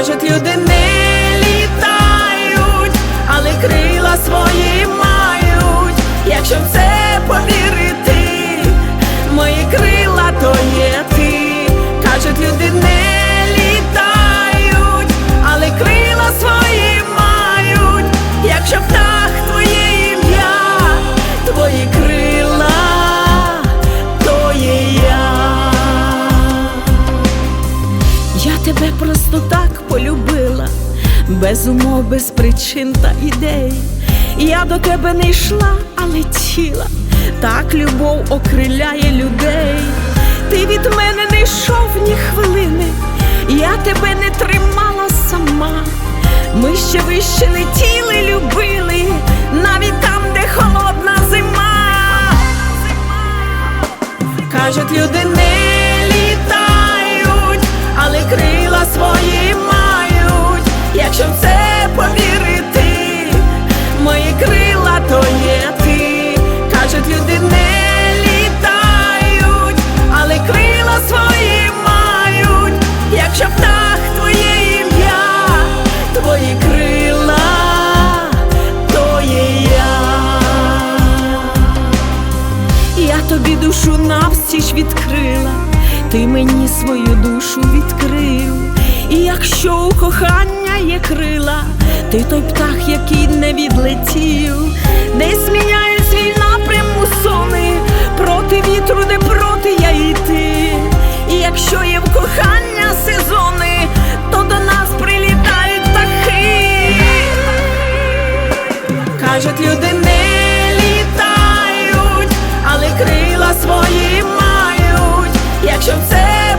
Кажуть, люди не літають, але крила свої мають. Якщо в це повірити, мої крила то є ти. Кажуть, люди не літають, але крила свої мають. Якщо птах твоє ім'я, твої крила, то є я. Я тебе просто так без умов, без причин та ідей. Я до тебе не йшла, а летіла. Так любов окриляє людей. Ти від мене не йшов ні хвилини, я тебе не тримала сама. Ми ще вище летіли, любили, навіть там, де холодна зима. Кажуть, люди не літають, але крила ніч відкрила, ти мені свою душу відкрив, і якщо у кохання є крила, ти той птах, який не відлетів, не зміняє свій напрям сони проти вітру, де проти я і ти. І якщо є в кохання сезони, то до нас прилітають птахи, кажуть люди не літають, але крила свої якщо це